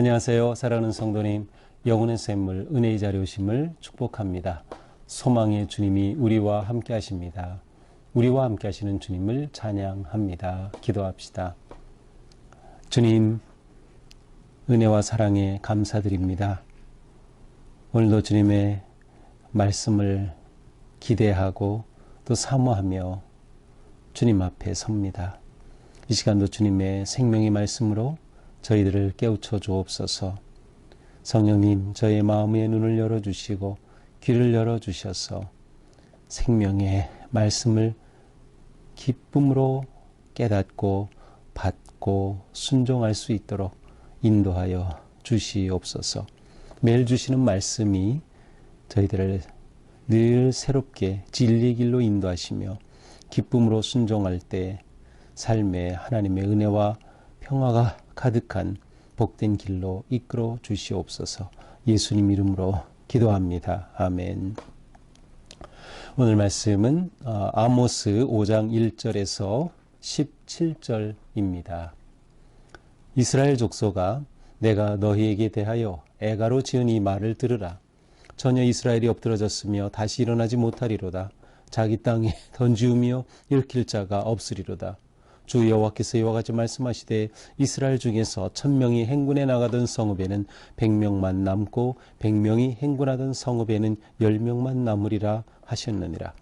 안녕하세요. 사랑하는 성도님, 영혼의 샘물, 은혜의 자료심을 축복합니다. 소망의 주님이 우리와 함께 하십니다. 우리와 함께 하시는 주님을 찬양합니다. 기도합시다. 주님, 은혜와 사랑에 감사드립니다. 오늘도 주님의 말씀을 기대하고 또 사모하며 주님 앞에 섭니다. 이 시간도 주님의 생명의 말씀으로 저희들을 깨우쳐 주옵소서. 성령님, 저의 마음의 눈을 열어주시고 귀를 열어주셔서 생명의 말씀을 기쁨으로 깨닫고 받고 순종할 수 있도록 인도하여 주시옵소서. 매일 주시는 말씀이 저희들을 늘 새롭게 진리의 길로 인도하시며 기쁨으로 순종할 때 삶에 하나님의 은혜와 평화가 가득한 복된 길로 이끌어 주시옵소서 예수님 이름으로 기도합니다. 아멘. 오늘 말씀은 어, 아모스 5장 1절에서 17절입니다. 이스라엘 족소가 내가 너희에게 대하여 애가로 지은 이 말을 들으라. 전혀 이스라엘이 엎드러졌으며 다시 일어나지 못하리로다. 자기 땅에 던지우며 일으킬 자가 없으리로다. 주 여호와께서 이와 같이 말씀하시되 이스라엘 중에서 천명이 행군에 나가던 성읍에는 백명만 남고 백명이 행군하던 성읍에는 열명만 남으리라 하셨느니라.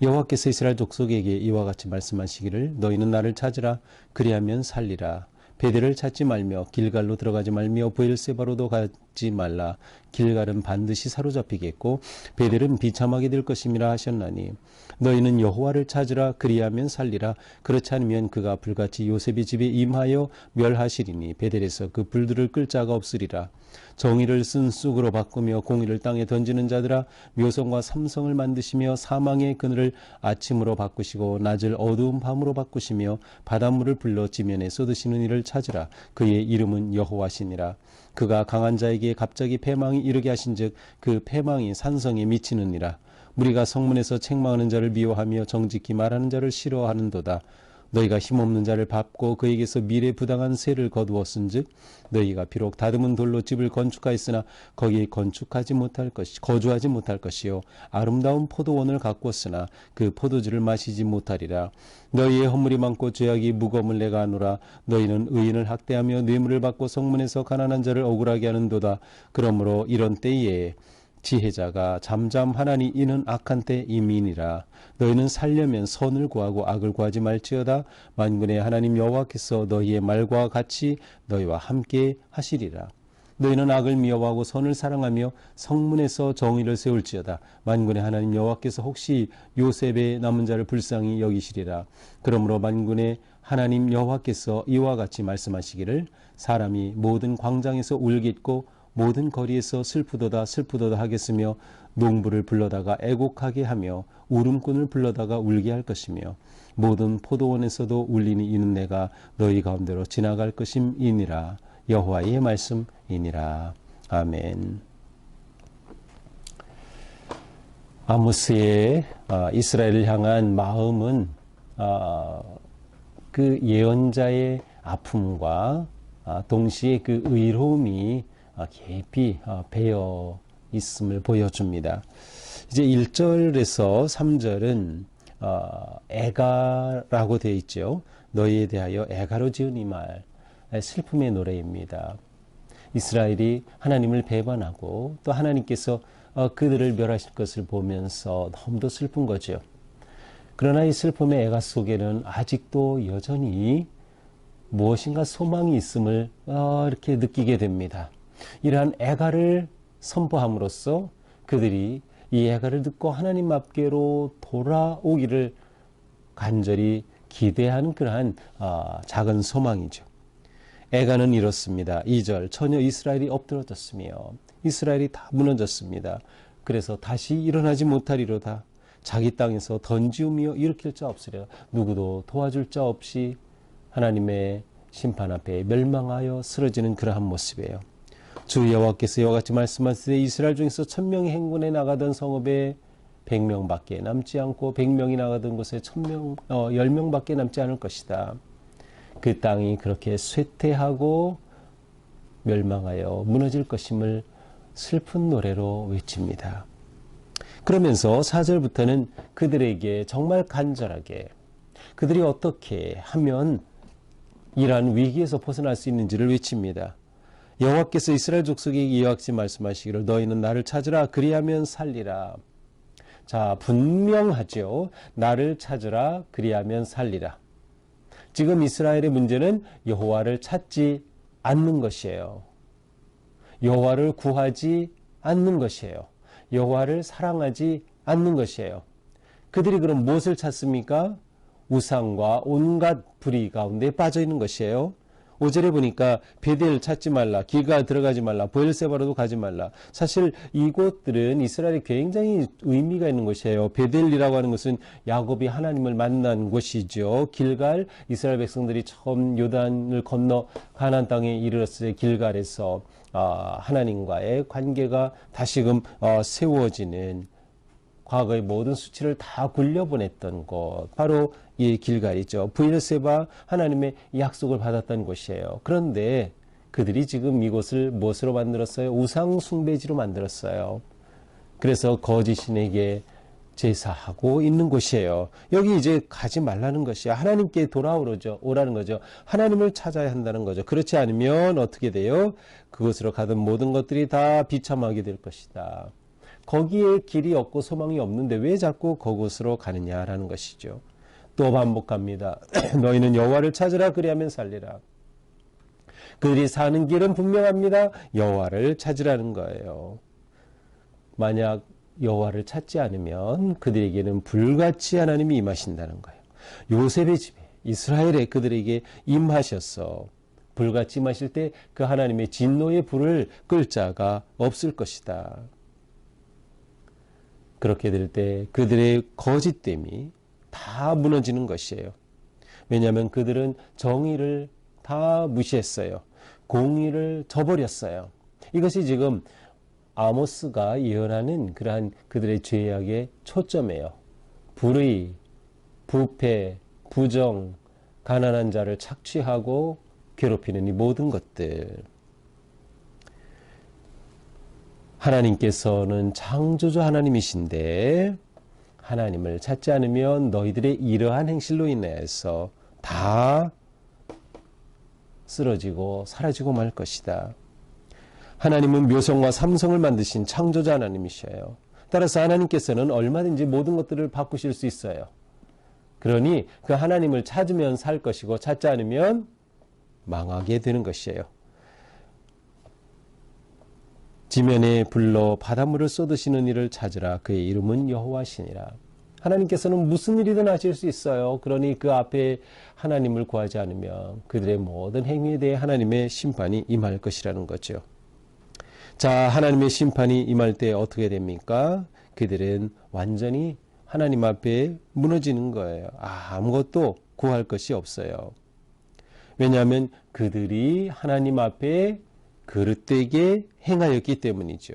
여호와께서 이스라엘 족속에게 이와 같이 말씀하시기를 너희는 나를 찾으라 그리하면 살리라 베델을 찾지 말며 길갈로 들어가지 말며 부엘세바로도 가지 말라. 길갈은 반드시 사로잡히겠고 베델은 비참하게 될 것임이라 하셨나니 너희는 여호와를 찾으라 그리하면 살리라. 그렇지 않으면 그가 불같이 요셉의 집에 임하여 멸하시리니 베델에서 그 불들을 끌 자가 없으리라. 정의를 쓴 쑥으로 바꾸며 공의를 땅에 던지는 자들아 묘성과 삼성을 만드시며 사망의 그늘을 아침으로 바꾸시고 낮을 어두운 밤으로 바꾸시며 바닷물을 불러 지면에 쏟으시는 이를 찾으라 그의 이름은 여호와시니라 그가 강한 자에게 갑자기 패망이 이르게 하신즉 그 패망이 산성에 미치느니라. 무리가 성문에서 책망하는 자를 미워하며 정직히 말하는 자를 싫어하는도다 너희가 힘없는 자를 밟고 그에게서 미래 부당한 세를 거두었은즉 너희가 비록 다듬은 돌로 집을 건축하였으나 거기에 건축하지 못할 것이 거주하지 못할 것이요. 아름다운 포도원을 가꾸었으나 그 포도주를 마시지 못하리라. 너희의 허물이 많고 죄악이 무거움을 내가 하노라. 너희는 의인을 학대하며 뇌물을 받고 성문에서 가난한 자를 억울하게 하는도다. 그러므로 이런 때에 지혜자가 잠잠하나니 이는 악한 때 이민이라. 너희는 살려면 선을 구하고 악을 구하지 말지어다. 만군의 하나님 여호와께서 너희의 말과 같이 너희와 함께 하시리라. 너희는 악을 미워하고 선을 사랑하며 성문에서 정의를 세울지어다. 만군의 하나님 여호와께서 혹시 요셉의 남은 자를 불쌍히 여기시리라. 그러므로 만군의 하나님 여호와께서 이와 같이 말씀하시기를 사람이 모든 광장에서 울겠고 모든 거리에서 슬프도다 슬프도다 하겠으며 농부를 불러다가 애곡하게 하며 울음꾼을 불러다가 울게 할 것이며 모든 포도원에서도 울리니 이는 내가 너희 가운데로 지나갈 것임이니라 여호와의 말씀이니라 아멘. 아모스의 어, 이스라엘을 향한 마음은 어, 그 예언자의 아픔과 아, 동시에 그 의로움이 어, 깊이 어, 배어 있음을 보여줍니다. 이제 1절에서 3절은 어, 애가라고 되어 있죠. 너희에 대하여 애가로 지은 이 말, 슬픔의 노래입니다. 이스라엘이 하나님을 배반하고 또 하나님께서 그들을 멸하실 것을 보면서 너무도 슬픈 거죠. 그러나 이 슬픔의 애가 속에는 아직도 여전히 무엇인가 소망이 있음을 이렇게 느끼게 됩니다. 이러한 애가를 선포함으로써 그들이 이 애가를 듣고 하나님 앞께로 돌아오기를 간절히 기대하는 그러한 어, 작은 소망이죠. 애가는 이렇습니다. 2절 처녀 이스라엘이 엎드러졌으며 이스라엘이 다 무너졌습니다. 그래서 다시 일어나지 못하리로다. 자기 땅에서 던지우며 일으킬 자 없으려 누구도 도와줄 자 없이 하나님의 심판 앞에 멸망하여 쓰러지는 그러한 모습이에요. 주 여호와께서 이와 같이 말씀하시되 이스라엘 중에서 천명이 행군에 나가던 성읍에 백명밖에 남지 않고 백명이 나가던 곳에 천명 어, 열명밖에 남지 않을 것이다. 그 땅이 그렇게 쇠퇴하고 멸망하여 무너질 것임을 슬픈 노래로 외칩니다. 그러면서 4절부터는 그들에게 정말 간절하게 그들이 어떻게 하면 이러한 위기에서 벗어날 수 있는지를 외칩니다. 여호와께서 이스라엘 족속에게 이와 같이 말씀하시기를 너희는 나를 찾으라 그리하면 살리라. 자, 분명하죠. 나를 찾으라 그리하면 살리라. 지금 이스라엘의 문제는 여호와를 찾지 않는 것이에요. 여호와를 구하지 않는 것이에요. 여호와를 사랑하지 않는 것이에요. 그들이 그럼 무엇을 찾습니까? 우상과 온갖 불의 가운데 빠져 있는 것이에요. 5절에 보니까 베델 찾지 말라, 길가 들어가지 말라, 보엘세바로도 가지 말라. 사실 이곳들은 이스라엘에 굉장히 의미가 있는 곳이에요. 베델이라고 하는 것은 야곱이 하나님을 만난 곳이죠. 길갈 이스라엘 백성들이 처음 요단을 건너 가나안 땅에 이르렀을 때 길갈에서 아, 하나님과의 관계가 다시금 어, 세워지는 과거의 모든 수치를 다 굴려보냈던 곳 바로 이 길갈이죠. 부엘세바 하나님의 약속을 받았던 곳이에요. 그런데 그들이 지금 이곳을 무엇으로 만들었어요? 우상 숭배지로 만들었어요. 그래서 거짓신에게 제사하고 있는 곳이에요. 여기 이제 가지 말라는 것이야. 하나님께 돌아오죠. 오라는 거죠. 하나님을 찾아야 한다는 거죠. 그렇지 않으면 어떻게 돼요? 그곳으로 가던 모든 것들이 다 비참하게 될 것이다. 거기에 길이 없고 소망이 없는데 왜 자꾸 그곳으로 가느냐라는 것이죠. 또 반복합니다. 너희는 여호와를 찾으라 그리하면 살리라. 그들이 사는 길은 분명합니다. 여호와를 찾으라는 거예요. 만약 여호와를 찾지 않으면 그들에게는 불같이 하나님이 임하신다는 거예요. 요셉의 집에 이스라엘에 그들에게 임하셨어. 불같이 임하실 때 그 하나님의 진노의 불을 끌 자가 없을 것이다. 그렇게 될 때 그들의 거짓됨이 다 무너지는 것이에요. 왜냐하면 그들은 정의를 다 무시했어요. 공의를 저버렸어요. 이것이 지금 아모스가 예언하는 그러한 그들의 죄악의 초점이에요. 불의, 부패, 부정, 가난한 자를 착취하고 괴롭히는 이 모든 것들. 하나님께서는 창조주 하나님이신데 하나님을 찾지 않으면 너희들의 이러한 행실로 인해서 다 쓰러지고 사라지고 말 것이다. 하나님은 묘성과 삼성을 만드신 창조자 하나님이셔요. 따라서 하나님께서는 얼마든지 모든 것들을 바꾸실 수 있어요. 그러니 그 하나님을 찾으면 살 것이고 찾지 않으면 망하게 되는 것이에요. 지면에 불러 바닷물을 쏟으시는 이를 찾으라 그의 이름은 여호와시니라. 하나님께서는 무슨 일이든 하실 수 있어요. 그러니 그 앞에 하나님을 구하지 않으면 그들의 모든 행위에 대해 하나님의 심판이 임할 것이라는 거죠. 자, 하나님의 심판이 임할 때 어떻게 됩니까? 그들은 완전히 하나님 앞에 무너지는 거예요. 아무것도 구할 것이 없어요. 왜냐하면 그들이 하나님 앞에 그릇되게 행하였기 때문이죠.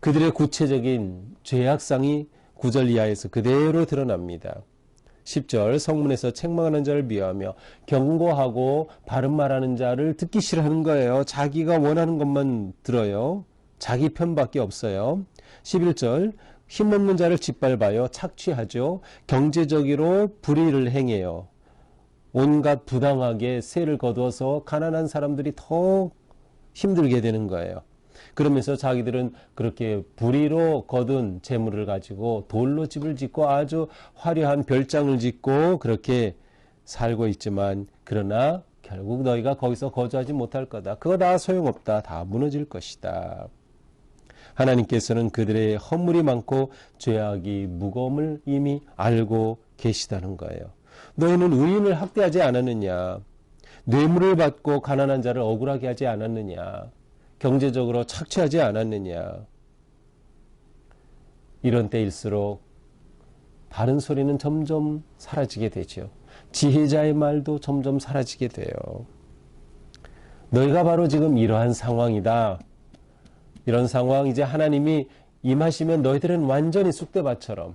그들의 구체적인 죄악상이 구절 이하에서 그대로 드러납니다. 10절 성문에서 책망하는 자를 미워하며 경고하고 바른 말하는 자를 듣기 싫어하는 거예요. 자기가 원하는 것만 들어요. 자기 편밖에 없어요. 11절 힘없는 자를 짓밟아요. 착취하죠. 경제적으로 불의를 행해요. 온갖 부당하게 세를 거두어서 가난한 사람들이 더 힘들게 되는 거예요. 그러면서 자기들은 그렇게 불의로 거둔 재물을 가지고 돌로 집을 짓고 아주 화려한 별장을 짓고 그렇게 살고 있지만 그러나 결국 너희가 거기서 거주하지 못할 거다. 그거 다 소용없다. 다 무너질 것이다. 하나님께서는 그들의 허물이 많고 죄악이 무거움을 이미 알고 계시다는 거예요. 너희는 의인을 학대하지 않았느냐? 뇌물을 받고 가난한 자를 억울하게 하지 않았느냐? 경제적으로 착취하지 않았느냐? 이런 때일수록 바른 소리는 점점 사라지게 되죠. 지혜자의 말도 점점 사라지게 돼요. 너희가 바로 지금 이러한 상황이다. 이런 상황, 이제 하나님이 임하시면 너희들은 완전히 쑥대밭처럼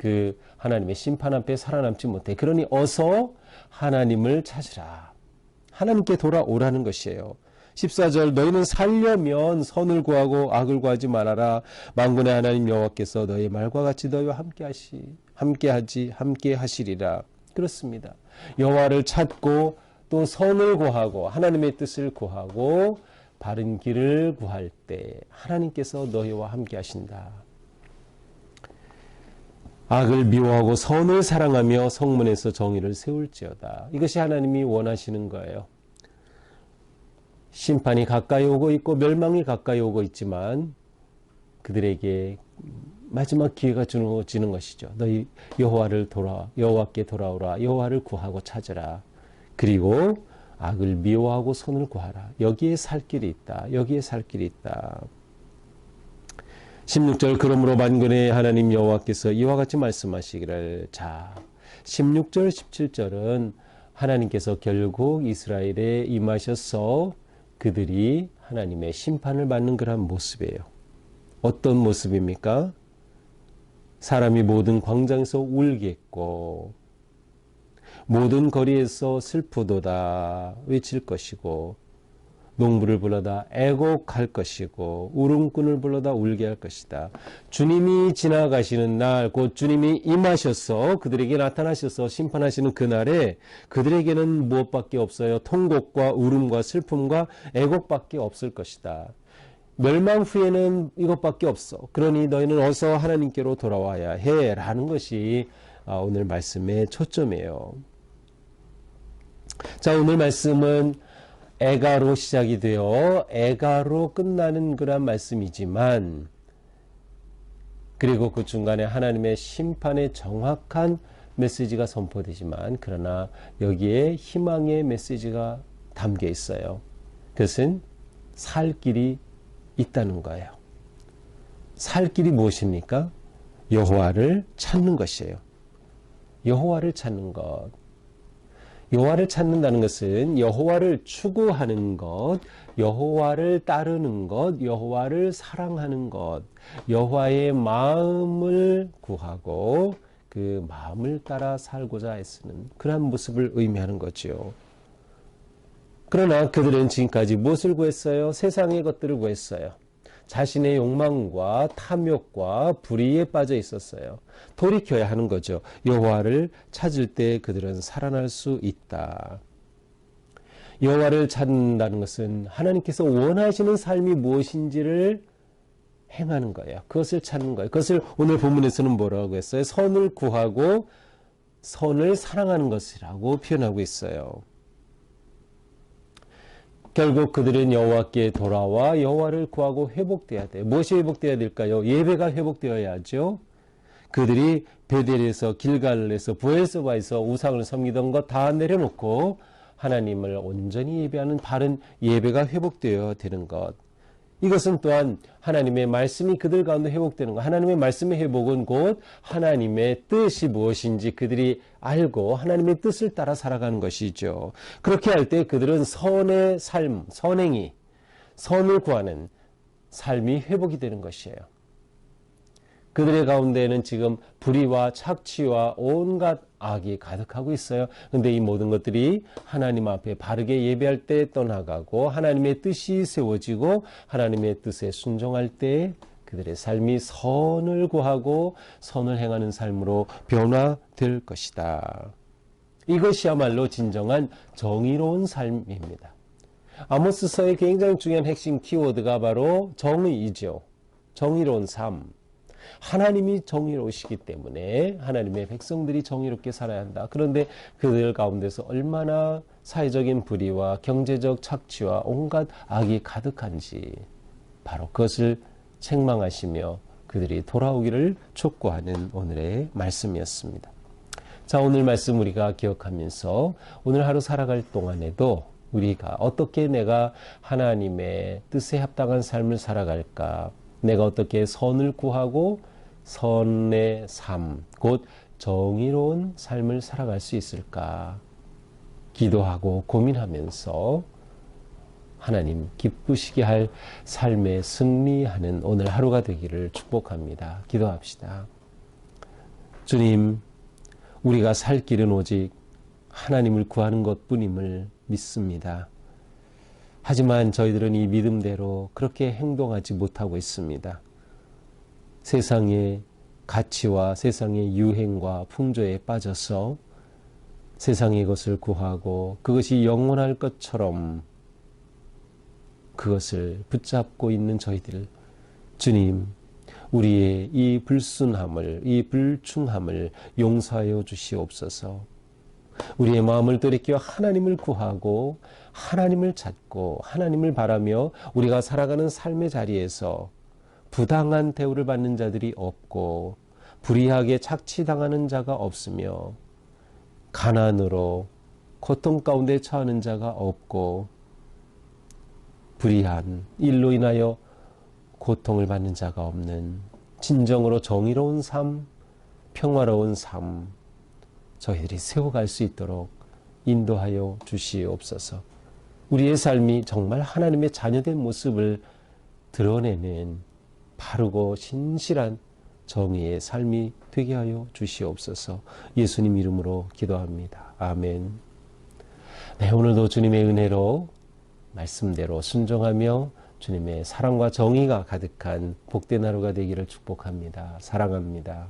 그 하나님의 심판 앞에 살아남지 못해. 그러니 어서 하나님을 찾으라. 하나님께 돌아오라는 것이에요. 14절 너희는 살려면 선을 구하고 악을 구하지 말아라. 만군의 하나님 여호와께서 너희 말과 같이 너희와 함께 하시 함께 하지 함께 하시리라. 그렇습니다. 여호와를 찾고 또 선을 구하고 하나님의 뜻을 구하고 바른 길을 구할 때 하나님께서 너희와 함께 하신다. 악을 미워하고 선을 사랑하며 성문에서 정의를 세울지어다. 이것이 하나님이 원하시는 거예요. 심판이 가까이 오고 있고 멸망이 가까이 오고 있지만 그들에게 마지막 기회가 주어지는 것이죠. 너희 여호와를 돌아 여호와께 돌아오라. 여호와를 구하고 찾으라. 그리고 악을 미워하고 선을 구하라. 여기에 살 길이 있다. 여기에 살 길이 있다. 16절 그러므로 만군의 하나님 여호와께서 이와 같이 말씀하시기를 자 16절 17절은 하나님께서 결국 이스라엘에 임하셔서 그들이 하나님의 심판을 받는 그러한 모습이에요. 어떤 모습입니까? 사람이 모든 광장에서 울겠고 모든 거리에서 슬프도다 외칠 것이고 농부를 불러다 애곡할 것이고 울음꾼을 불러다 울게 할 것이다. 주님이 지나가시는 날, 곧 주님이 임하셔서 그들에게 나타나셔서 심판하시는 그날에 그들에게는 무엇밖에 없어요. 통곡과 울음과 슬픔과 애곡밖에 없을 것이다. 멸망 후에는 이것밖에 없어. 그러니 너희는 어서 하나님께로 돌아와야 해. 라는 것이 아, 오늘 말씀의 초점이에요. 자, 오늘 말씀은 애가로 시작이 되어 애가로 끝나는 그런 말씀이지만 그리고 그 중간에 하나님의 심판의 정확한 메시지가 선포되지만 그러나 여기에 희망의 메시지가 담겨 있어요. 그것은 살 길이 있다는 거예요. 살 길이 무엇입니까? 여호와를 찾는 것이에요. 여호와를 찾는 것. 여호와를 찾는다는 것은 여호와를 추구하는 것, 여호와를 따르는 것, 여호와를 사랑하는 것, 여호와의 마음을 구하고 그 마음을 따라 살고자 애쓰는 그러한 모습을 의미하는 거지요. 그러나 그들은 지금까지 무엇을 구했어요? 세상의 것들을 구했어요. 자신의 욕망과 탐욕과 불의에 빠져 있었어요. 돌이켜야 하는 거죠. 여호와를 찾을 때 그들은 살아날 수 있다. 여호와를 찾는다는 것은 하나님께서 원하시는 삶이 무엇인지를 행하는 거예요. 그것을 찾는 거예요. 그것을 오늘 본문에서는 뭐라고 했어요? 선을 구하고 선을 사랑하는 것이라고 표현하고 있어요. 결국 그들은 여호와께 돌아와 여호와를 구하고 회복돼야 돼. 무엇이 회복돼야 될까요? 예배가 회복되어야죠. 그들이 베델에서 길갈에서 부에서바에서 우상을 섬기던 것 다 내려놓고 하나님을 온전히 예배하는 바른 예배가 회복되어야 되는 것. 이것은 또한 하나님의 말씀이 그들 가운데 회복되는 것. 하나님의 말씀의 회복은 곧 하나님의 뜻이 무엇인지 그들이 알고 하나님의 뜻을 따라 살아가는 것이죠. 그렇게 할 때 그들은 선의 삶, 선행이, 선을 구하는 삶이 회복이 되는 것이에요. 그들의 가운데에는 지금 불의와 착취와 온갖 악이 가득하고 있어요. 근데 이 모든 것들이 하나님 앞에 바르게 예배할 때 떠나가고 하나님의 뜻이 세워지고 하나님의 뜻에 순종할 때 그들의 삶이 선을 구하고 선을 행하는 삶으로 변화될 것이다. 이것이야말로 진정한 정의로운 삶입니다. 아모스서의 굉장히 중요한 핵심 키워드가 바로 정의이죠. 정의로운 삶. 하나님이 정의로우시기 때문에 하나님의 백성들이 정의롭게 살아야 한다. 그런데 그들 가운데서 얼마나 사회적인 불의와 경제적 착취와 온갖 악이 가득한지 바로 그것을 책망하시며 그들이 돌아오기를 촉구하는 오늘의 말씀이었습니다. 자, 오늘 말씀 우리가 기억하면서 오늘 하루 살아갈 동안에도 우리가 어떻게 내가 하나님의 뜻에 합당한 삶을 살아갈까? 내가 어떻게 선을 구하고 선의 삶, 곧 정의로운 삶을 살아갈 수 있을까? 기도하고 고민하면서 하나님 기쁘시게 할 삶에 승리하는 오늘 하루가 되기를 축복합니다. 기도합시다. 주님, 우리가 살 길은 오직 하나님을 구하는 것 뿐임을 믿습니다. 하지만 저희들은 이 믿음대로 그렇게 행동하지 못하고 있습니다. 세상의 가치와 세상의 유행과 풍조에 빠져서 세상의 것을 구하고 그것이 영원할 것처럼 그것을 붙잡고 있는 저희들 주님 우리의 이 불순함을 이 불충함을 용서하여 주시옵소서. 우리의 마음을 돌이켜 하나님을 구하고 하나님을 찾고 하나님을 바라며 우리가 살아가는 삶의 자리에서 부당한 대우를 받는 자들이 없고 불의하게 착취당하는 자가 없으며 가난으로 고통 가운데 처하는 자가 없고 불의한 일로 인하여 고통을 받는 자가 없는 진정으로 정의로운 삶, 평화로운 삶 저희들이 세워갈 수 있도록 인도하여 주시옵소서. 우리의 삶이 정말 하나님의 자녀된 모습을 드러내는 바르고 신실한 정의의 삶이 되게 하여 주시옵소서. 예수님 이름으로 기도합니다. 아멘. 네, 오늘도 주님의 은혜로 말씀대로 순종하며 주님의 사랑과 정의가 가득한 복된 하루가 되기를 축복합니다. 사랑합니다.